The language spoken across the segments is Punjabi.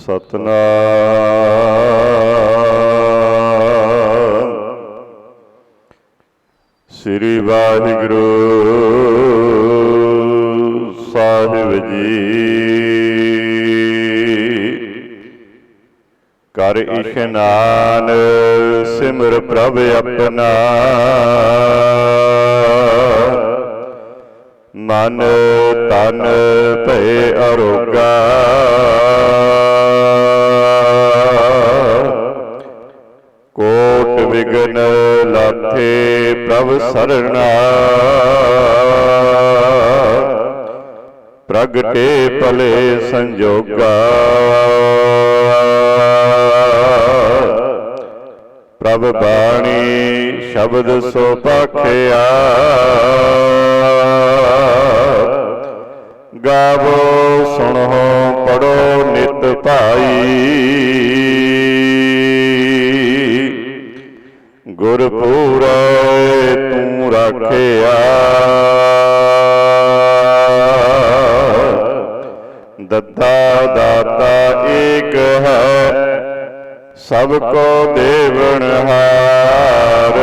ਸਤਨਾਮ। ਸ੍ਰੀ ਵਾਹਿਗੁਰੂ ਸਾਹਿਬ ਜੀ। ਕਰ ਇਸ਼ਨਾਨ ਸਿਮਰ ਪ੍ਰਭ ਆਪਣਾ। ਮਨ ਤਨ ਭੈ ਅਰੋਗਾ। ਸਰਣਾ ਪ੍ਰਗਟੇ ਭਲੇ ਸੰਜੋਗਾ। ਪ੍ਰਭ ਬਾਣੀ ਸ਼ਬਦ ਸੋ ਪਖਿਆ। ਗਾਵੋ ਸੁਣੋ ਪੜੋ ਨਿਤ ਭਾਈ। ਗੁਰਪੂਰੈ ਸਭ ਕੋ ਦੇਵਨ ਹਾਰ।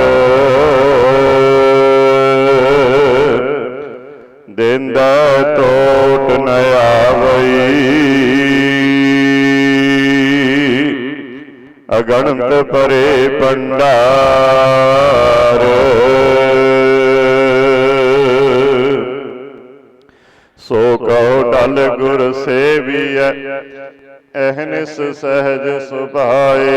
ਦਿੰਦਾ ਟੋਟ ਨ ਆਵਈ। ਅਗਣਤ ਪਰੇ ਪੰਡਾਰ ਸੋ ਕਉ ਡਲ ਗੁਰ ਸੇਵੀਐ, ਅਹਨਿਸ ਸਹਿਜ ਸੁਭਾਏ।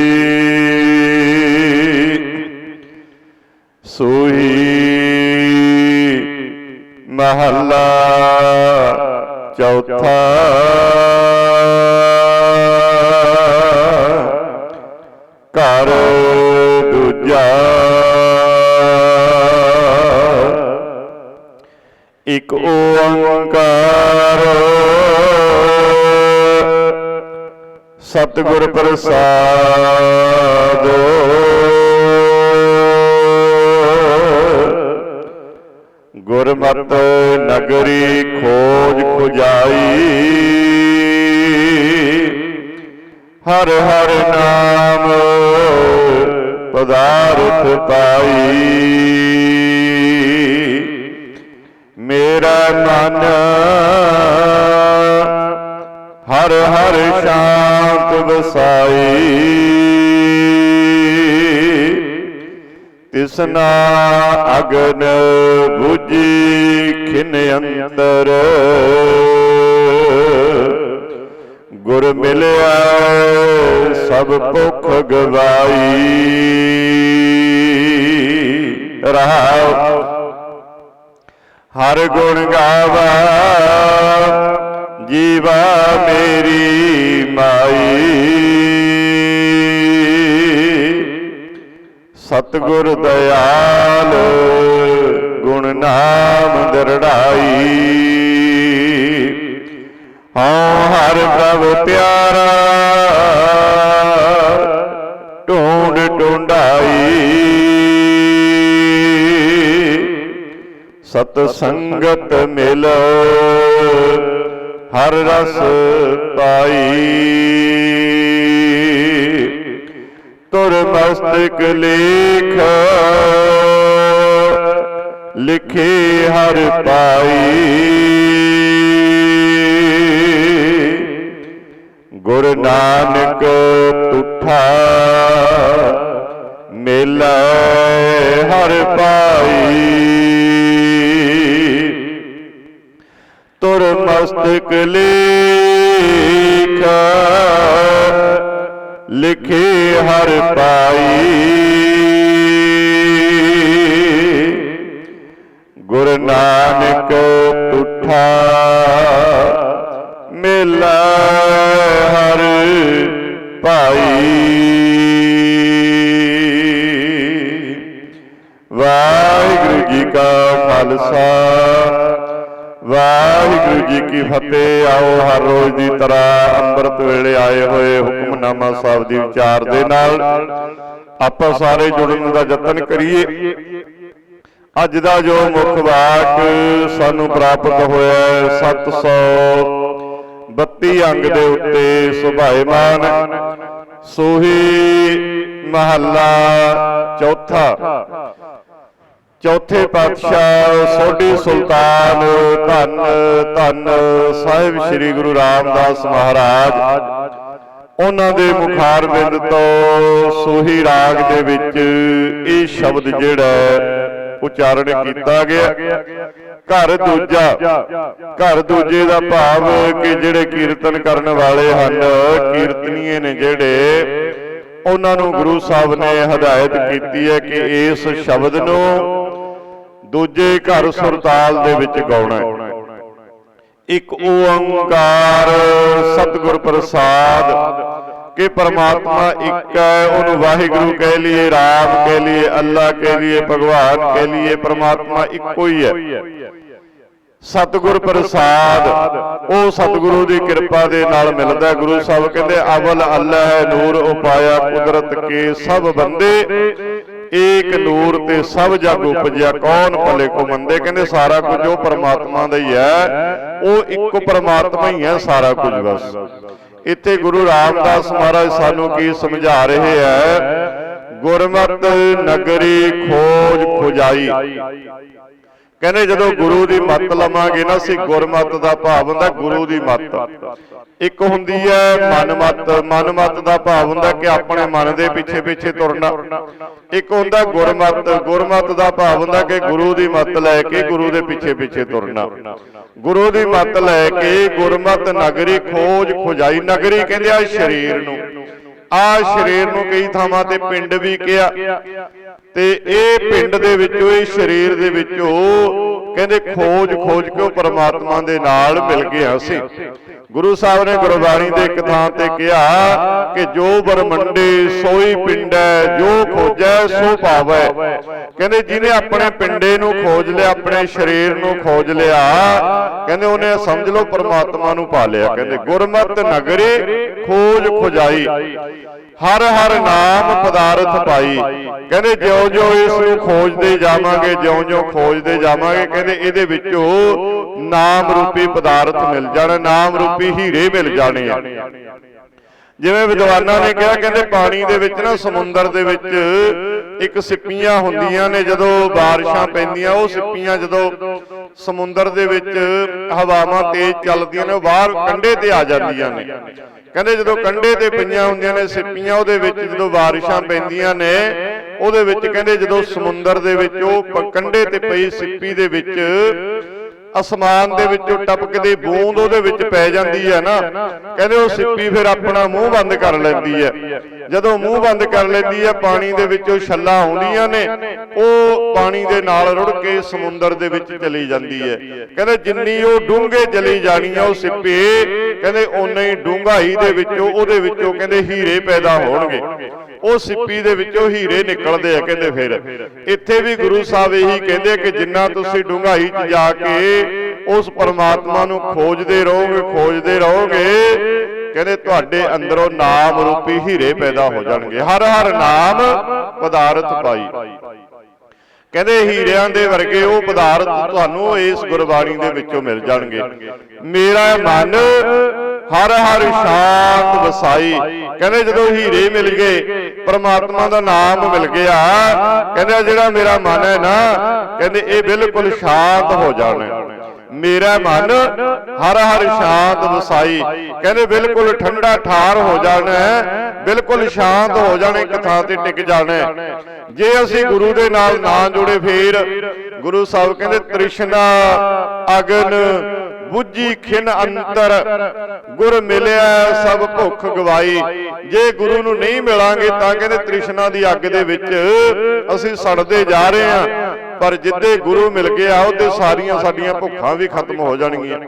ਮਹੱਲਾ ਚੌਥਾ ਘਰ ਦੂਜਾ ਇਕ ਓੰਕਾਰ ਸਤਿਗੁਰ ਪ੍ਰਸਾਦ ਗੁਰਮਤਿ ਨਗਰੀ ਖੋਜ ਖੁਜਾਈ। ਹਰ ਹਰ ਨਾਮ ਪਦਾਰਥ ਪਾਈ। ਮੇਰਾ ਮਨ ਹਰ ਹਰ ਸ਼ਾਂਤ ਵਸਾਈ। ਤਿਸਨਾ ਅਗਨ 부ਜੀ ਖਿਨ ਅੰਦਰ। ਗੁਰ ਮਿਲਿਆ ਸਭ ਭੁਖ ਗਵਾਈ। ਰਹਾਉ ਹਰ ਗੁਣ ਗਾਵਾ, ਜੀਵਾ ਮੇਰੀ ਮਾਈ। ਸਤਿਗੁਰ ਦਇਆਲ, ਗੁਣ ਨਾਮ ਦਰੜਾਈ। ਹਉ ਹਰ ਪ੍ਰਭ ਪਿਆਰਾ, ਢੂੰਡ ਢੂੰਡਾਈ। ਸਤ ਸੰਗਤ ਮਿਲ, ਹਰ ਰਸ ਪਾਈ। ਤੁਰ ਮਸਤਕ ਲੇਖ। ਲਿਖੇ ਹਰ ਪਾਈ। ਗੁਰ ਨਾਨਕ ਤੁਠਾ ਮੇਲਾ ਹਰ ਪਾਈ। ਤੁਰ ਮਸਤਕ ਲੇਖ। ਲਿਖੇ ਹਰ ਪਾਈ। ਗੁਰ ਨਾਨਕ ਉਠਾ ਮੇਲਾ ਹਰ ਪਾਈ। ਵਾਹਿਗੁਰੂ ਜੀ ਕਾ ਖਾਲਸਾ। ਵਾਹਿਗੁਰੂ ਜੀ ਕੀ ਫਤਿਹ। ਆਓ ਹਰ ਰੋਜ਼ ਦੀ ਤਰ੍ਹਾਂ ਅੰਮ੍ਰਿਤ ਵੇਲੇ ਆਏ ਹੋਏ ਹੁਕਮਨਾਮਾ ਸਾਹਿਬ ਦੀ ਵਿਚਾਰ ਦੇ ਨਾਲ ਆਪਾਂ ਸਾਰੇ ਜੁੜਨ ਦਾ ਯਤਨ ਕਰੀਏ। ਅੱਜ ਦਾ ਜੋ ਮੁੱਖ ਵਾਕ ਸਾਨੂੰ ਪ੍ਰਾਪਤ ਹੋਇਆ ਹੈ 732 ਅੰਗ ਦੇ ਉੱਤੇ ਸੁਭਾਏਮਾਨ ਸੋਹੀ ਮਹੱਲਾ ਚੌਥਾ। ਚੌਥੇ ਪਾਤਸ਼ਾਹ ਸੋਢੀ ਸੁਲਤਾਨ ਧੰਨ ਧੰਨ ਸਾਹਿਬ ਸ੍ਰੀ ਗੁਰੂ ਰਾਮਦਾਸ ਮਹਾਰਾਜ। ਉਹਨਾਂ ਦੇ ਮੁਖਾਰ ਬਿੰਦ ਤੋਂ ਸੋਹੀ ਰਾਗ ਦੇ ਵਿੱਚ ਇਹ ਸ਼ਬਦ ਜਿਹੜਾ ਉਚਾਰਨ ਕੀਤਾ ਗਿਆ। ਘਰ ਦੂਜਾ ਘਰ ਦੂਜੇ ਦਾ ਭਾਵ ਕਿ ਜਿਹੜੇ ਕੀਰਤਨ ਕਰਨ ਵਾਲੇ ਹਨ ਕੀਰਤਨੀਏ ਨੇ ਜਿਹੜੇ ਉਹਨਾਂ ਨੂੰ ਗੁਰੂ ਸਾਹਿਬ ਨੇ ਹਦਾਇਤ ਕੀਤੀ ਹੈ ਕਿ ਇਸ ਸ਼ਬਦ ਨੂੰ ਦੂਜੇ ਘਰ ਸੁਰਤਾਲ ਦੇ ਵਿੱਚ ਗਾਉਣਾ ਹੈ। ਇੱਕ ਓੰਕਾਰ ਸਤਿਗੁਰ ਪ੍ਰਸਾਦ ਕਿ ਪਰਮਾਤਮਾ ਇੱਕ ਹੈ, ਉਹਨੂੰ ਵਾਹਿਗੁਰੂ ਕਹਿ ਲਈਏ, ਰਾਮ ਕਹਿ ਲਈਏ, ਅੱਲਾ ਕਹਿ ਲਈਏ, ਭਗਵਾਨ ਕਹਿ ਲਈਏ, ਪਰਮਾਤਮਾ ਇੱਕੋ ਹੀ ਹੈ। ਸਤਿਗੁਰ ਪ੍ਰਸਾਦ, ਉਹ ਸਤਿਗੁਰੂ ਦੀ ਕਿਰਪਾ ਦੇ ਨਾਲ ਮਿਲਦਾ ਗੁਰੂ ਸਾਹਿਬ ਕਹਿੰਦੇ, ਅਵਲ ਅੱਲਾ ਹੈ, ਨੂਰ ਉਪਾਇਆ ਕੁਦਰਤ ਕੇ ਸਭ ਬੰਦੇ। ਏਕ ਨੂਰ ਤੇ ਸਭ ਜਗ ਉਪਜਿਆ ਕੌਣ ਭਲੇ ਕੋ ਮੰਦੇ ਕਹਿੰਦੇ ਸਾਰਾ ਕੁਝ ਉਹ ਪਰਮਾਤਮਾ ਦਾ ਹੀ ਹੈ। ਉਹ ਇੱਕੋ ਪਰਮਾਤਮਾ ਹੀ ਹੈ ਸਾਰਾ ਕੁਝ ਬਸ। ਇੱਥੇ ਗੁਰੂ ਰਾਮਦਾਸ ਮਹਾਰਾਜ ਸਾਨੂੰ ਕੀ ਸਮਝਾ ਰਹੇ ਹੈ? ਗੁਰਮਤ ਨਗਰੀ ਖੋਜ ਖੁਜਾਈ। ਕਹਿੰਦੇ ਜਦੋਂ ਗੁਰੂ ਦੀ ਮੱਤ ਲਵਾਂਗੇ ਨਾ ਅਸੀਂ ਗੁਰਮਤ ਦਾ ਭਾਵ ਹੁੰਦਾ ਗੁਰੂ ਦੀ ਮੱਤ। ਇੱਕ ਹੁੰਦੀ ਹੈ ਮਨਮਤ ਮਨਮਤ ਦਾ ਭਾਵ ਹੁੰਦਾ ਕਿ ਆਪਣੇ ਮਨ ਦੇ ਪਿੱਛੇ ਪਿੱਛੇ ਤੁਰਨਾ। ਇੱਕ ਹੁੰਦਾ ਗੁਰਮਤ ਗੁਰਮਤ ਦਾ ਭਾਵ ਹੁੰਦਾ ਕਿ ਗੁਰੂ ਦੀ ਮੱਤ ਲੈ ਕੇ ਗੁਰੂ ਦੇ ਪਿੱਛੇ ਪਿੱਛੇ ਤੁਰਨਾ। ਗੁਰੂ ਦੀ ਮੱਤ ਲੈ ਕੇ ਗੁਰਮਤ ਨਗਰੀ ਖੋਜ ਖੁਜਾਈ। ਨਗਰੀ ਕਹਿੰਦੇ ਆ ਸਰੀਰ ਨੂੰ। ਆ ਸਰੀਰ ਨੂੰ ਕਈ ਥਾਵਾਂ ਤੇ ਪਿੰਡ ਵੀ ਕਿਹਾ। ਤੇ ਇਹ ਪਿੰਡ ਦੇ ਵਿੱਚੋਂ, ਇਹ ਸਰੀਰ ਦੇ ਵਿੱਚੋਂ ਕਹਿੰਦੇ ਖੋਜ ਖੋਜ ਕੇ ਪਰਮਾਤਮਾ ਦੇ ਨਾਲ ਮਿਲ ਗਿਆ ਸੀ। ਗੁਰੂ ਸਾਹਿਬ ਨੇ ਗੁਰਬਾਣੀ ਦੇ ਇੱਕ ਥਾਂ ਤੇ ਕਿਹਾ ਕਿ ਜੋ ਬਰਮੰਡੇ ਸੋਈ ਪਿੰਡੈ, ਜੋ ਖੋਜੈ, ਸੋ ਪਾਵੈ ਕਹਿੰਦੇ ਜਿਹਨੇ ਆਪਣੇ ਪਿੰਡੇ ਨੂੰ ਖੋਜ ਲਿਆ, ਆਪਣੇ ਸਰੀਰ ਨੂੰ ਖੋਜ ਲਿਆ, ਕਹਿੰਦੇ ਉਹਨੇ ਸਮਝ ਲਓ ਪਰਮਾਤਮਾ ਨੂੰ ਪਾ ਲਿਆ। ਕਹਿੰਦੇ ਗੁਰਮਤ ਨਗਰੀ ਖੋਜ ਖੁਜਾਈ। ਹਰ ਹਰ ਨਾਮ ਪਦਾਰਥ ਪਾਈ। ਕਹਿੰਦੇ ਜਿਉਂ ਜਿਉਂ ਇਸ ਨੂੰ ਖੋਜਦੇ ਜਾਵਾਂਗੇ ਜਿਉਂ ਜਿਉਂ ਖੋਜਦੇ ਜਾਵਾਂਗੇ ਕਹਿੰਦੇ ਇਹਦੇ ਵਿੱਚੋਂ ਨਾਮ ਰੂਪੀ ਪਦਾਰਥ ਮਿਲ ਜਾਣਾ ਨਾਮ ਰੂਪੀ ਹੀਰੇ ਮਿਲ ਜਾਣੇ ਆ। ਜਿਵੇਂ ਵਿਦਵਾਨਾਂ ਨੇ ਕਿਹਾ ਕਹਿੰਦੇ ਪਾਣੀ ਦੇ ਵਿੱਚ ਨਾ ਸਮੁੰਦਰ ਦੇ ਵਿੱਚ ਇੱਕ ਸਿੱਪੀਆਂ ਹੁੰਦੀਆਂ ਨੇ ਜਦੋਂ ਬਾਰਿਸ਼ਾਂ ਪੈਂਦੀਆਂ ਉਹ ਸਿੱਪੀਆਂ ਜਦੋਂ ਸਮੁੰਦਰ ਦੇ ਵਿੱਚ ਹਵਾਵਾਂ ਤੇਜ਼ ਚੱਲਦੀਆਂ ਨੇ ਬਾਹਰ ਕੰਢੇ ਤੇ ਆ ਜਾਂਦੀਆਂ ਨੇ। ਕਹਿੰਦੇ ਜਦੋਂ ਕੰਢੇ ਤੇ ਪਈਆਂ ਹੁੰਦੀਆਂ ਨੇ, ਸਿੱਪੀਆਂ ਉਹਦੇ ਵਿੱਚ ਜਦੋਂ ਬਾਰਿਸ਼ਾਂ ਪੈਂਦੀਆਂ ਨੇ, ਉਹਦੇ ਵਿੱਚ ਕਹਿੰਦੇ ਜਦੋਂ ਸਮੁੰਦਰ ਦੇ ਵਿੱਚ ਉਹ ਪ- ਕੰਢੇ ਤੇ ਪਈ ਸਿੱਪੀ ਦੇ ਵਿੱਚ ਅਸਮਾਨ ਦੇ ਵਿੱਚੋਂ ਟਪਕਦੀ ਬੂੰਦ ਉਹਦੇ ਵਿੱਚ ਪੈ ਜਾਂਦੀ ਹੈ ਨਾ, ਕਹਿੰਦੇ ਉਹ ਸਿੱਪੀ ਫਿਰ ਆਪਣਾ ਮੂੰਹ ਬੰਦ ਕਰ ਲੈਂਦੀ ਹੈ। ਜਦੋਂ ਮੂੰਹ ਬੰਦ ਕਰ ਲੈਂਦੀ ਹੈ ਪਾਣੀ ਦੇ ਵਿੱਚੋਂ ਛੱਲਾਂ ਆਉਂਦੀਆਂ ਨੇ ਉਹ ਪਾਣੀ ਦੇ ਨਾਲ ਰੁੜ ਕੇ ਸਮੁੰਦਰ ਦੇ ਵਿੱਚ ਚਲੀ ਜਾਂਦੀ ਹੈ। ਕਹਿੰਦੇ ਜਿੰਨੀ ਉਹ ਡੂੰਘੇ ਚਲੀ ਜਾਣੀ ਆ ਉਹ ਸਿੱਪੀ ਕਹਿੰਦੇ ਓਨੇ ਹੀ ਡੂੰਘਾਈ ਦੇ ਵਿੱਚੋਂ ਉਹਦੇ ਵਿੱਚੋਂ ਕਹਿੰਦੇ ਹੀਰੇ ਪੈਦਾ ਹੋਣਗੇ। ਉਹ ਸਿੱਪੀ ਦੇ ਵਿੱਚੋਂ ਹੀਰੇ ਨਿਕਲਦੇ ਆ ਕਹਿੰਦੇ ਫਿਰ। ਇੱਥੇ ਵੀ ਗੁਰੂ ਸਾਹਿਬ ਇਹੀ ਕਹਿੰਦੇ ਕਿ ਜਿੰਨਾ ਤੁਸੀਂ ਡੂੰਘਾਈ 'ਚ ਜਾ ਕੇ ਉਸ ਪਰਮਾਤਮਾ ਨੂੰ ਖੋਜਦੇ ਰਹੋਗੇ ਖੋਜਦੇ ਰਹੋਗੇ। ਕਹਿੰਦੇ ਤੁਹਾਡੇ ਅੰਦਰੋਂ ਨਾਮ ਰੂਪੀ ਹੀਰੇ ਪੈਦਾ ਹੋ ਜਾਣਗੇ। ਹਰ ਹਰ ਨਾਮ ਪਦਾਰਥ ਪਾਈ। ਕਹਿੰਦੇ ਹੀਰਿਆਂ ਦੇ ਵਰਗੇ ਉਹ ਪਦਾਰਥ ਤੁਹਾਨੂੰ ਇਸ ਗੁਰਬਾਣੀ ਦੇ ਵਿੱਚੋਂ ਮਿਲ ਜਾਣਗੇ। ਮੇਰਾ ਮਨ ਹਰ ਹਰ ਸ਼ਾਂਤ ਵਸਾਈ। ਕਹਿੰਦੇ ਜਦੋਂ ਹੀਰੇ ਮਿਲ ਗਏ, ਪਰਮਾਤਮਾ ਦਾ ਨਾਮ ਮਿਲ ਗਿਆ, ਕਹਿੰਦੇ ਜਿਹੜਾ ਮੇਰਾ ਮਨ ਹੈ ਨਾ, ਕਹਿੰਦੇ ਇਹ ਬਿਲਕੁਲ ਸ਼ਾਂਤ ਹੋ ਜਾਣਾ। ਮੇਰਾ ਮਨ ਹਰ ਹਰ ਸ਼ਾਂਤ ਵਸਾਈ ਕਹਿੰਦੇ ਬਿਲਕੁਲ ਠੰਡਾ ਠਾਰ ਹੋ ਜਾਣਾ ਹੈ। ਬਿਲਕੁਲ ਸ਼ਾਂਤ ਹੋ ਜਾਣਾ ਇੱਕ ਥਾਂ ਤੇ ਟਿਕ ਜਾਣਾ। ਜੇ ਅਸੀਂ ਗੁਰੂ ਦੇ ਨਾਲ ਨਾ ਜੁੜੇ ਫੇਰ ਗੁਰੂ ਸਾਹਿਬ ਕਹਿੰਦੇ ਤ੍ਰਿਸ਼ਨਾ ਅਗਨ ਬੁੱਝੀ ਖਿਨ ਅੰਤਰ। ਗੁਰ ਮਿਲਿਆ ਸਭ ਭੁੱਖ ਗਵਾਈ। ਜੇ ਗੁਰੂ ਨੂੰ ਨਹੀਂ ਮਿਲਾਂਗੇ ਤਾਂ ਕਹਿੰਦੇ ਤ੍ਰਿਸ਼ਨਾ ਦੀ ਅੱਗ ਦੇ ਵਿੱਚ ਅਸੀਂ ਸੜਦੇ ਜਾ ਰਹੇ ਹਾਂ। ਪਰ ਜਿੱਦੇ ਗੁਰੂ ਮਿਲ ਗਿਆ ਉਹਦੇ ਸਾਰੀਆਂ ਸਾਡੀਆਂ ਭੁੱਖਾਂ ਵੀ ਖਤਮ ਹੋ ਜਾਣਗੀਆਂ।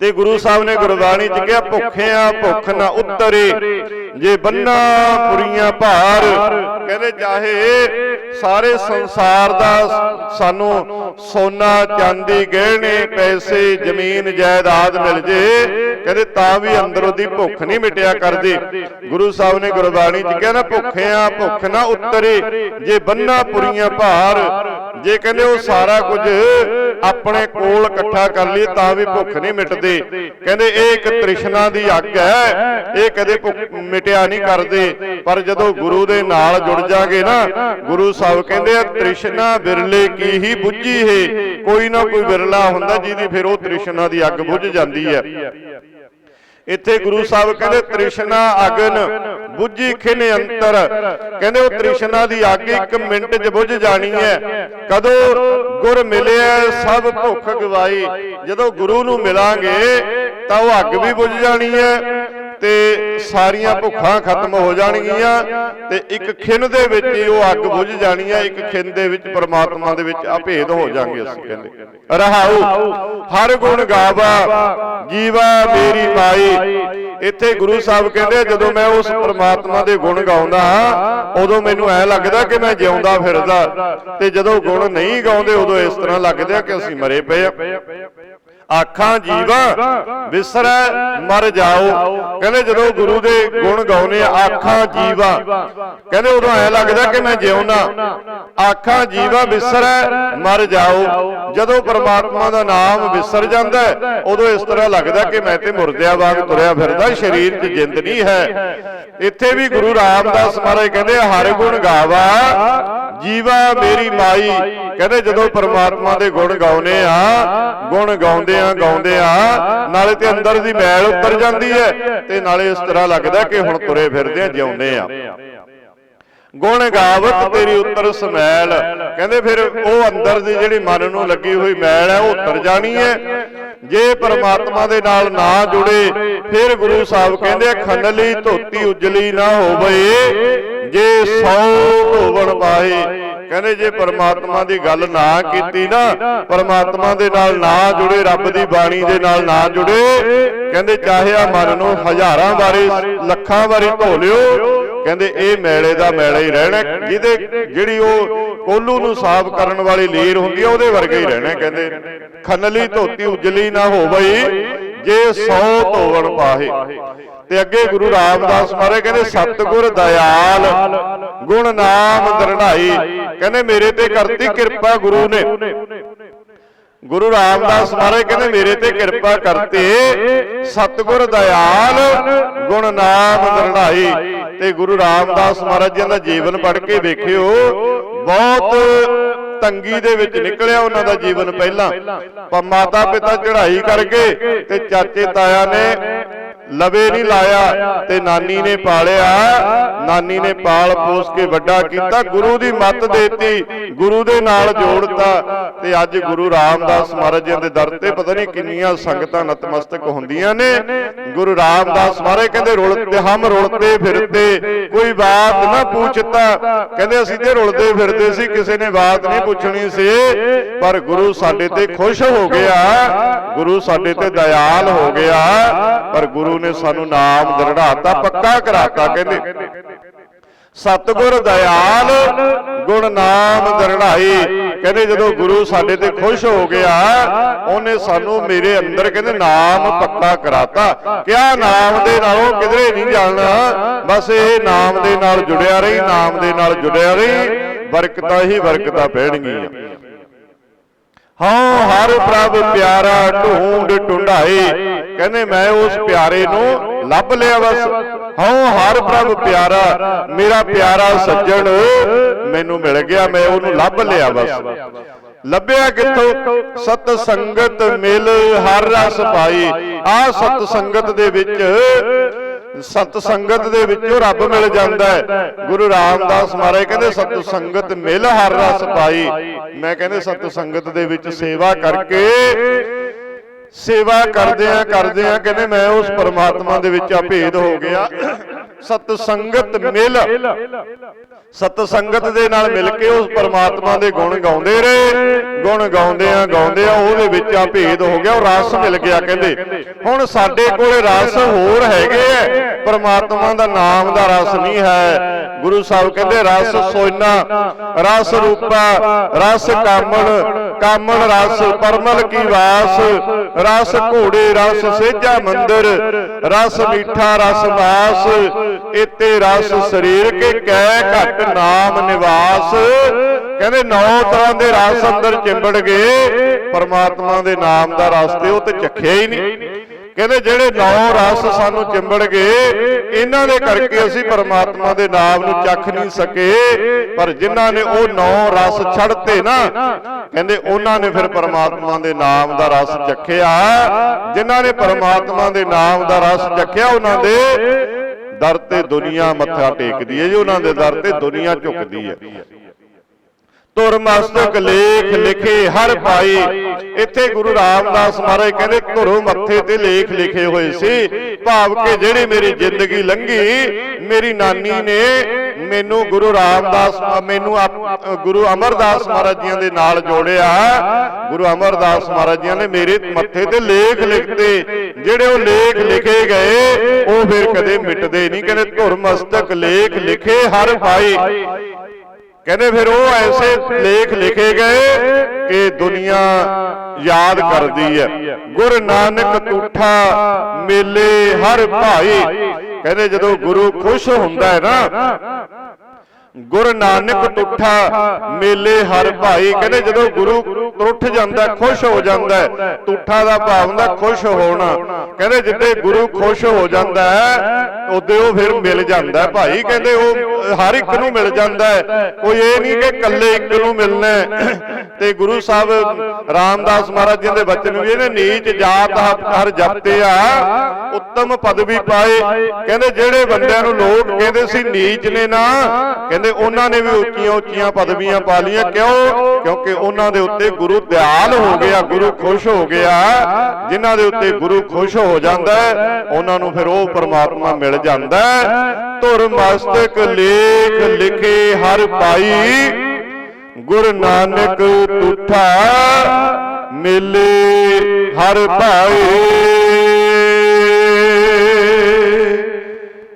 ਤੇ ਗੁਰੂ ਸਾਹਿਬ ਨੇ ਗੁਰਬਾਣੀ ਚ ਕਿਹਾ ਭੁੱਖਿਆਂ ਭੁੱਖ ਨਾ ਉਤਰੇ। ਜੇ ਬੰਨਾ ਪੁਰੀਆਂ ਭਾਰ ਕਹਿੰਦੇ ਚਾਹੇ ਸਾਰੇ ਸੰਸਾਰ ਦਾ ਸਾਨੂੰ ਸੋਨਾ ਚਾਂਦੀ ਗਹਿਣੇ ਪੈਸੇ ਜ਼ਮੀਨ ਜਾਇਦਾਦ ਮਿਲ ਜੇ। ਕਹਿੰਦੇ ਤਾਂ ਵੀ ਅੰਦਰ ਉਹਦੀ ਭੁੱਖ ਨਹੀਂ ਮਿਟਿਆ ਕਰਦੀ। ਗੁਰੂ ਸਾਹਿਬ ਨੇ ਗੁਰਬਾਣੀ ਚ ਕਿਹਾ ਨਾ ਭੁੱਖਿਆਂ ਭੁੱਖ ਨਾ ਉਤਰੇ। ਜੇ ਬੰਨਾ ਪੁਰੀਆਂ ਭਾਰ ਜੇ ਕਹਿੰਦੇ ਉਹ ਸਾਰਾ ਕੁਝ ਆਪਣੇ ਕੋਲ ਇਕੱਠਾ ਕਰ ਲਈਏ ਤਾਂ ਵੀ ਭੁੱਖ ਨਹੀਂ ਮਿਟਦੀ। ਕਹਿੰਦੇ ਇਹ ਇੱਕ ਤ੍ਰਿਸ਼ਨਾ ਦੀ ਅੱਗ ਹੈ। ਇਹ ਕਦੇ ਭੁੱਖ ਮਿਟਿਆ ਨਹੀਂ ਕਰਦੇ। ਪਰ ਜਦੋਂ ਗੁਰੂ ਦੇ ਨਾਲ ਜੁੜ ਜਾਗੇ ਨਾ ਗੁਰੂ ਸਾਹਿਬ ਕਹਿੰਦੇ ਆ, ਤ੍ਰਿਸ਼ਨਾ ਬਿਰਲੇ ਕੀ ਹੀ ਬੁੱਝੀ ਹੈ। ਕੋਈ ਨਾ ਕੋਈ ਬਿਰਲਾ ਹੁੰਦਾ ਜਿਹਦੀ ਫਿਰ ਉਹ ਤ੍ਰਿਸ਼ਨਾ ਦੀ ਅੱਗ ਬੁੱਝ ਜਾਂਦੀ ਹੈ। ਇੱਥੇ ਗੁਰੂ ਸਾਹਿਬ ਕਹਿੰਦੇ, ਤ੍ਰਿਸ਼ਨਾ ਅਗਨ ਬੁੱਝੀ ਖਿਨ ਅੰਤਰ। ਕਹਿੰਦੇ, ਉਹ ਤ੍ਰਿਸ਼ਨਾ ਦੀ ਅੱਗ ਇੱਕ ਮਿੰਟ 'ਚ ਬੁੱਝ ਜਾਣੀ ਹੈ। ਕਦੋਂ ਗੁਰ ਮਿਲਿਆ, ਸਭ ਭੁੱਖ ਗਵਾਈ। ਜਦੋਂ ਗੁਰੂ ਨੂੰ ਮਿਲਾਂਗੇ, ਤਾਂ ਉਹ ਅੱਗ ਵੀ ਬੁੱਝ ਜਾਣੀ ਹੈ। ਤੇ ਸਾਰੀਆਂ ਭੁੱਖਾਂ ਖਤਮ ਹੋ ਜਾਣਗੀਆਂ ਤੇ ਇੱਕ ਖਿੰਨ ਦੇ ਵਿੱਚ ਹੀ ਉਹ ਅੱਗ ਬੁੱਝ ਜਾਣੀ ਹੈ ਇੱਕ ਖਿੰਨ ਦੇ ਵਿੱਚ ਪਰਮਾਤਮਾ ਦੇ ਵਿੱਚ ਅਭੇਦ ਹੋ ਜਾਣਗੇ ਅਸੀਂ ਕਹਿੰਦੇ। ਰਹਾਉ, ਹਰ ਗੁਣ ਗਾਵਾ, ਜੀਵਾ ਮੇਰੀ ਮਾਈ। ਇੱਥੇ ਗੁਰੂ ਸਾਹਿਬ ਕਹਿੰਦੇ ਜਦੋਂ ਮੈਂ ਉਸ ਪਰਮਾਤਮਾ ਦੇ ਗੁਣ ਗਾਉਂਦਾ ਹਾਂ, ਉਦੋਂ ਮੈਨੂੰ ਐ ਲੱਗਦਾ ਕਿ ਮੈਂ ਜਿਉਂਦਾ ਫਿਰਦਾ। ਤੇ ਜਦੋਂ ਗੁਣ ਨਹੀਂ ਗਾਉਂਦੇ, ਉਦੋਂ ਇਸ ਤਰ੍ਹਾਂ ਲੱਗਦਾ ਕਿ ਅਸੀਂ ਮਰੇ ਪਏ ਆ। ਆਖਾਂ ਜੀਵਾ ਵਿਸਰੈ ਮਰ ਜਾਓ। ਕਹਿੰਦੇ ਜਦੋਂ ਗੁਰੂ ਦੇ ਗੁਣ ਗਾਉਨੇ ਆਖਾਂ ਜੀਵਾ। ਕਹਿੰਦੇ ਉਦੋਂ ਐ ਲੱਗਦਾ ਕਿ ਮੈਂ ਜਿਉਣਾ ਆਖਾਂ ਜੀਵਾ ਵਿਸਰੈ ਮਰ ਜਾਓ। ਜਦੋਂ ਪ੍ਰਮਾਤਮਾ ਦਾ ਨਾਮ ਵਿਸਰ ਜਾਂਦਾ ਉਦੋਂ ਇਸ ਤਰ੍ਹਾਂ ਲੱਗਦਾ ਕਿ ਮੈਂ ਤੇ ਮੁਰਦਿਆਂ ਵਾਂਗ ਤੁਰਿਆ ਫਿਰਦਾ ਸਰੀਰ 'ਚ ਜਿੰਦ ਨਹੀਂ ਹੈ। ਇੱਥੇ ਵੀ ਗੁਰੂ ਰਾਮਦਾਸ ਮਹਾਰਾਜ ਕਹਿੰਦੇ ਹਰ ਗੁਣ ਗਾਵਾ ਜੀਵਾ ਮੇਰੀ ਮਾਈ। ਕਹਿੰਦੇ ਜਦੋਂ ਪ੍ਰਮਾਤਮਾ ਦੇ ਗੁਣ ਗਾਉਨੇ ਆ ਗੁਣ ਗਾਉਂਦੇ ਆ ਗਾਉਂਦੇ ਆ ਨਾਲੇ ਤੇ ਅੰਦਰ ਦੀ ਮੈਲ ਉਤਰ ਜਾਂਦੀ ਹੈ ਤੇ ਨਾਲੇ ਇਸ ਤਰ੍ਹਾਂ ਲੱਗਦਾ ਕਿ ਹੁਣ ਤੁਰੇ ਫਿਰਦੇ ਆ ਜਿਉਂਦੇ ਆ। ਗੁਣ ਗਾਵਤ ਤੇਰੀ ਉੱਤਰ ਸਮੈਲ। ਕਹਿੰਦੇ ਫਿਰ ਉਹ ਅੰਦਰ ਦੀ ਜਿਹੜੀ ਮਨ ਨੂੰ ਲੱਗੀ ਹੋਈ ਮੈਲ ਹੈ ਉਹ ਉਤਰ ਜਾਣੀ ਹੈ। ਜੇ ਪਰਮਾਤਮਾ ਦੇ ਨਾਲ ਨਾ ਜੁੜੇ ਫਿਰ ਗੁਰੂ ਸਾਹਿਬ ਕਹਿੰਦੇ ਖੰਡਲੀ ਧੋਤੀ ਉਜਲੀ ਨਾ ਹੋਵੇ ਜੇ ਸੌ ਧੋਵਣ ਪਾਏ ਕਹਿੰਦੇ ਜੇ ਪਰਮਾਤਮਾ ਦੀ ਗੱਲ ਨਾ ਕੀਤੀ ਨਾ ਪਰਮਾਤਮਾ ਦੇ ਨਾਲ ਨਾ ਜੁੜੇ ਰੱਬ ਦੀ ਬਾਣੀ ਦੇ ਨਾਲ ਨਾ ਜੁੜੇ। ਕਹਿੰਦੇ ਚਾਹੇ ਆ ਮਨ ਨੂੰ ਹਜ਼ਾਰਾਂ ਵਾਰੀ ਲੱਖਾਂ ਵਾਰੀ ਧੋ ਲਿਓ ਕਹਿੰਦੇ ਇਹ ਮੈਲੇ ਦਾ ਮੈਲਾ ਹੀ ਰਹਿਣਾ ਜਿਹਦੇ ਜਿਹੜੀ ਉਹ ਕੋਲੂ ਨੂੰ ਸਾਫ਼ ਕਰਨ ਵਾਲੀ ਲੀਰ ਹੁੰਦੀ ਆ ਉਹਦੇ ਵਰਗਾ ਹੀ ਰਹਿਣਾ। ਕਹਿੰਦੇ ਖੰਨਲੀ ਧੋਤੀ ਉਜਲੀ ਨਾ ਹੋਵਈ ਜੇ ਸੌ ਧੋਵਣ ਪਾਹੇ। ਤੇ ਅੱਗੇ ਗੁਰੂ ਰਾਮਦਾਸ ਮਹਾਰਾਜ ਕਹਿੰਦੇ ਸਤਿਗੁਰ ਦਇਆਲ। ਗੁਣ ਨਾਮ ਦਰੜਾਈ। ਕਹਿੰਦੇ ਮੇਰੇ ਤੇ ਕਰਤੀ ਕਿਰਪਾ ਗੁਰੂ ਨੇ। ਗੁਰੂ ਰਾਮਦਾਸ ਮਹਾਰਾਜ ਕਹਿੰਦੇ ਮੇਰੇ ਤੇ ਕਿਰਪਾ ਕਰਤੇ। ਸਤਿਗੁਰ ਦਇਆਲ ਗੁਣ ਨਾਮ ਦਰੜਾਈ। ਤੇ ਗੁਰੂ ਰਾਮਦਾਸ ਮਹਾਰਾਜ ਜੀ ਦਾ ਜੀਵਨ ਪੜ੍ਹ ਕੇ ਵੇਖਿਓ ਬਹੁਤ ਤੰਗੀ ਦੇ ਵਿੱਚ ਨਿਕਲਿਆ ਉਹਨਾਂ ਦਾ ਜੀਵਨ ਪਹਿਲਾਂ। ਪਰ ਮਾਤਾ ਪਿਤਾ ਚੜ੍ਹਾਈ ਕਰ ਗਏ ਤੇ ਚਾਚੇ ਤਾਇਆ ਨੇ ਲਵੇ ਨਹੀਂ ਲਾਇਆ ਤੇ ਨਾਨੀ ਨੇ ਪਾਲਿਆ। ਨਾਨੀ ਨੇ ਪਾਲ ਪੋਸ ਕੇ ਵੱਡਾ ਕੀਤਾ ਗੁਰੂ ਦੀ ਮੱਤ ਦੇਤੀ ਗੁਰੂ ਦੇ ਨਾਲ ਜੋੜਤਾ ਤੇ ਅੱਜ ਗੁਰੂ ਰਾਮਦਾਸ ਮਹਾਰਾਜ ਜੀ ਦੇ ਦਰ ਤੇ ਪਤਾ ਨਹੀਂ ਕਿੰਨੀਆਂ ਸੰਗਤਾਂ ਨਤਮਸਤਕ ਹੁੰਦੀਆਂ ਨੇ। ਗੁਰੂ ਰਾਮਦਾਸ ਮਹਾਰਾਜ ਕਹਿੰਦੇ ਰੁਲਤੇ ਹਮ ਰੁਲਤੇ ਫਿਰਦੇ ਕੋਈ ਬਾਤ ਨਾ ਪੁੱਛਤਾ। ਕਹਿੰਦੇ ਅਸੀਂ ਤੇ ਰੁਲਦੇ ਫਿਰਦੇ ਸੀ ਕਿਸੇ ਨੇ ਬਾਤ ਨਹੀਂ ਪੁੱਛਣੀ ਸੀ ਪਰ ਗੁਰੂ ਸਾਡੇ ਤੇ ਖੁਸ਼ ਹੋ ਗਿਆ। ਗੁਰੂ ਸਾਡੇ ਤੇ ਦਇਆਲ ਹੋ ਗਿਆ। ਪਰ ਗੁਰੂ ਨੇ ਸਾਨੂੰ ਨਾਮ ਦਰੜਾਤਾ, ਪੱਕਾ ਕਰਾਤਾ ਕਹਿੰਦੇ। ਸਤਿਗੁਰ ਦਇਆਲ, ਗੁਣ ਨਾਮ ਦਰੜਾਈ। ਕਹਿੰਦੇ ਜਦੋਂ ਗੁਰੂ ਸਾਡੇ ਤੇ ਖੁਸ਼ ਹੋ ਗਿਆ, ਉਹਨੇ ਸਾਨੂੰ ਮੇਰੇ ਅੰਦਰ ਕਹਿੰਦੇ ਨਾਮ ਪੱਕਾ ਕਰਾਤਾ। ਕਿਆ ਨਾਮ ਦੇ ਨਾਲੋਂ ਕਿਧਰੇ ਨਹੀਂ ਜਾਣਾ। ਬਸ ਇਹ ਨਾਮ ਦੇ ਨਾਲ ਜੁੜਿਆ ਰਹੀ, ਨਾਮ ਦੇ ਨਾਲ ਜੁੜਿਆ ਰਹੀ। ਬਰਕਤਾਂ ਹੀ ਬਰਕਤਾਂ ਪੈਣਗੀਆਂ। ਹਾਂ, ਹਰ ਪ੍ਰਭ ਪਿਆਰਾ ਢੂੰਡ ਢੁੰਡਾਈ। ਕਹਿੰਦੇ ਮੈਂ ਉਸ ਪਿਆਰੇ ਨੂੰ ਲੱਭ ਲਿਆ ਬਸ। ਹਾਂ ਹਰ ਪ੍ਰਭ ਪਿਆਰਾ, ਮੇਰਾ ਪਿਆਰਾ ਸੱਜਣ, ਮੈਨੂੰ ਮਿਲ ਗਿਆ, ਮੈਂ ਉਹਨੂੰ ਲੱਭ ਲਿਆ ਬਸ। ਲੱਭਿਆ ਕਿੱਥੋਂ? ਸਤ ਸੰਗਤ ਮਿਲ ਹਰ ਰਸ ਪਾਈ। ਆ ਸਤ ਸੰਗਤ ਦੇ ਵਿੱਚ, ਸਤ ਸੰਗਤ ਦੇ ਵਿੱਚੋਂ ਰੱਬ ਮਿਲ ਜਾਂਦਾ ਹੈ। ਗੁਰੂ ਰਾਮਦਾਸ ਮਹਾਰਾਜ ਕਹਿੰਦੇ, ਸਤ ਸੰਗਤ ਮਿਲ ਹਰ ਰਸ ਪਾਈ। ਮੈਂ ਕਹਿੰਦੇ, ਸਤ ਸੰਗਤ ਦੇ ਵਿੱਚ ਸੇਵਾ ਕਰਕੇ ਸੇਵਾ ਕਰਦੇ ਆ ਕਰਦੇ ਆ ਕਹਿੰਦੇ ਮੈਂ ਉਸ ਪਰਮਾਤਮਾ ਦੇ ਵਿੱਚ ਅਭੇਦ ਹੋ ਗਿਆ। ਸਤ ਸੰਗਤ ਮਿਲ। ਸਤ ਸੰਗਤ ਦੇ ਨਾਲ ਮਿਲ ਕੇ ਉਸ ਪਰਮਾਤਮਾ ਦੇ ਗੁਣ ਗਾਉਂਦੇ ਰਹੇ। ਗੁਣ ਗਾਉਂਦੇ ਆ ਗਾਉਂਦੇ ਆ ਉਹਦੇ ਵਿੱਚ ਆ ਭੇਦ ਹੋ ਗਿਆ ਉਹ ਰਸ ਮਿਲ ਗਿਆ ਕਹਿੰਦੇ। ਹੁਣ ਸਾਡੇ ਕੋਲੇ ਰਸ ਹੋਰ ਹੈਗੇ ਐ ਪਰਮਾਤਮਾ ਦਾ ਨਾਮ ਦਾ ਰਸ ਨਹੀਂ ਹੈ। ਗੁਰੂ ਸਾਹਿਬ ਕਹਿੰਦੇ ਰਸ ਸੋਇਨਾ ਰਸ ਰੂਪਾ ਰਸ ਕਾਮਲ। ਕਾਮਲ ਰਸ, ਪਰਮਲ ਕੀ ਵਾਸ? ਰਸ ਘੋੜੇ, ਰਸ ਸੇਜਾ ਮੰਦਰ, ਰਸ ਮੀਠਾ, ਰਸ ਵਾਸ। ਇਤੇ ਰਸ ਸਰੀਰ ਕੇ ਕਹਿ ਘਟ ਨਾਮ ਨਿਵਾਸ। ਕਹਿੰਦੇ ਨੌ ਤਰ੍ਹਾਂ ਦੇ ਰਸ ਅੰਦਰ ਚਿੰਬੜ ਗਏ। ਪਰਮਾਤਮਾ ਦੇ ਨਾਮ ਦਾ ਰਸ ਤੇ ਉਹ ਤੇ ਚੱਖਿਆ ਹੀ ਨਹੀਂ। ਕਹਿੰਦੇ ਜਿਹੜੇ ਨੌ ਰਸ ਸਾਨੂੰ ਚਿੰਬੜ ਗਏ ਇਹਨਾਂ ਦੇ ਕਰਕੇ ਅਸੀਂ ਪਰਮਾਤਮਾ ਦੇ ਨਾਮ ਨੂੰ ਚੱਖ ਨਹੀਂ ਸਕੇ ਪਰ ਜਿਨ੍ਹਾਂ ਨੇ ਉਹ ਨੌ ਰਸ ਛੱਡਤੇ ਨਾ ਕਹਿੰਦੇ ਉਹਨਾਂ ਨੇ ਫਿਰ ਪਰਮਾਤਮਾ ਦੇ ਨਾਮ ਦਾ ਰਸ ਚੱਖਿਆ ਜਿਨ੍ਹਾਂ ਨੇ ਪਰਮਾਤਮਾ ਦੇ ਨਾਮ ਦਾ ਰਸ ਚੱਖਿਆ ਉਹਨਾਂ ਦੇ ਦਰ ਤੇ ਦੁਨੀਆ ਮੱਥਾ ਟੇਕਦੀ ਹੈ ਜੀ ਉਹਨਾਂ ਦੇ ਦਰ ਤੇ ਦੁਨੀਆ ਝੁਕਦੀ ਹੈ। ਧੁਰ ਮਸਤਕ ਲੇਖ ਲਿਖੇ ਹਰ ਪਾਈ ਇੱਥੇ ਗੁਰੂ ਰਾਮਦਾਸ ਮਹਾਰਾਜ ਕਹਿੰਦੇ ਧੁਰੋਂ ਮੱਥੇ ਤੇ ਲੇਖ ਲਿਖੇ ਹੋਏ ਸੀ। ਭਾਵ ਕਿ ਜਿਹੜੀ ਮੇਰੀ ਜ਼ਿੰਦਗੀ ਲੰਘੀ, ਮੇਰੀ ਨਾਨੀ ਨੇ ਮੈਨੂੰ ਗੁਰੂ ਰਾਮਦਾਸ ਮੈਨੂੰ ਗੁਰੂ ਅਮਰਦਾਸ ਮਹਾਰਾਜ ਜੀਆਂ ਦੇ ਨਾਲ ਜੋੜਿਆ। ਗੁਰੂ ਅਮਰਦਾਸ ਮਹਾਰਾਜ ਜੀਆਂ ਨੇ ਮੇਰੇ ਮੱਥੇ ਤੇ ਲੇਖ ਲਿਖਤੇ। ਜਿਹੜੇ ਉਹ ਲੇਖ ਲਿਖੇ ਗਏ, ਉਹ ਫਿਰ ਕਦੇ ਮਿਟਦੇ ਨਹੀਂ। ਕਹਿੰਦੇ, ਧੁਰ ਮਸਤਕ ਲੇਖ ਲਿਖੇ ਹਰ ਭਾਈ। ਕਹਿੰਦੇ ਫਿਰ ਉਹ ਐਸੇ ਲੇਖ ਲਿਖੇ ਗਏ ਕਿ ਦੁਨੀਆ ਯਾਦ ਕਰਦੀ ਹੈ। ਗੁਰ ਨਾਨਕ ਤੂਠਾ ਮੇਲੇ ਹਰ ਭਾਈ। ਕਹਿੰਦੇ ਜਦੋਂ ਗੁਰੂ ਖੁਸ਼ ਹੁੰਦਾ ਹੈ ਨਾ ਗੁਰ ਨਾਨਕ ਟੁੱਠਾ ਮੇਲੇ ਹਰ ਭਾਈ ਕਹਿੰਦੇ ਜਦੋਂ ਗੁਰੂ ਟੁੱਟ ਜਾਂਦਾ ਖੁਸ਼ ਹੋ ਜਾਂਦਾ। ਟੁੱਠਾ ਦਾ ਭਾਵ ਹੁੰਦਾ ਖੁਸ਼ ਹੋਣਾ। ਕਹਿੰਦੇ ਜਿੱਦੇ ਗੁਰੂ ਖੁਸ਼ ਹੋ ਜਾਂਦਾ ਹੈ ਉਹਦੇ ਉਹ ਫਿਰ ਮਿਲ ਜਾਂਦਾ ਭਾਈ। ਕਹਿੰਦੇ ਉਹ ਹਰ ਇੱਕ ਨੂੰ ਮਿਲ ਜਾਂਦਾ ਕੋਈ ਇਹ ਨਹੀਂ ਕਿ ਇਕੱਲੇ ਇੱਕ ਨੂੰ ਮਿਲਣਾ। ਤੇ ਗੁਰੂ ਸਾਹਿਬ ਰਾਮਦਾਸ ਮਹਾਰਾਜ ਜੀ ਦੇ ਬਚਨ ਵੀ ਇਹਨੇ ਨੀਚ ਜਾਤ ਹਰ ਜਪਤੇ ਆ ਉੱਤਮ ਪਦਵੀ ਪਾਏ। ਕਹਿੰਦੇ ਜਿਹੜੇ ਬੰਦਿਆਂ ਨੂੰ ਲੋਕ ਕਹਿੰਦੇ ਸੀ ਨੀਚ ਨੇ ਨਾ ਕਹਿੰਦੇ ਉਹਨਾਂ ਨੇ ਵੀ ਉੱਚੀਆਂ ਉੱਚੀਆਂ ਪਦਵੀਆਂ ਪਾ ਲਈਆਂ। ਕਿਉਂ? ਕਿਉਂਕਿ ਉਹਨਾਂ ਦੇ ਉੱਤੇ ਗੁਰੂ ਦਿਆਲ ਹੋ ਗਿਆ, ਗੁਰੂ ਖੁਸ਼ ਹੋ ਗਿਆ। ਜਿਨ੍ਹਾਂ ਦੇ ਉੱਤੇ ਗੁਰੂ ਖੁਸ਼ ਹੋ ਜਾਂਦਾ ਉਹਨਾਂ ਨੂੰ ਫਿਰ ਉਹ ਪਰਮਾਤਮਾ ਮਿਲ ਜਾਂਦਾ ਧੁਰ ਮਸਤਕ ਲੇਖ ਲਿਖੇ ਹਰ ਪਾਈ ਗੁਰ ਨਾਨਕ ਤੁਠਾ ਮਿਲੇ ਹਰ ਭਾਈ।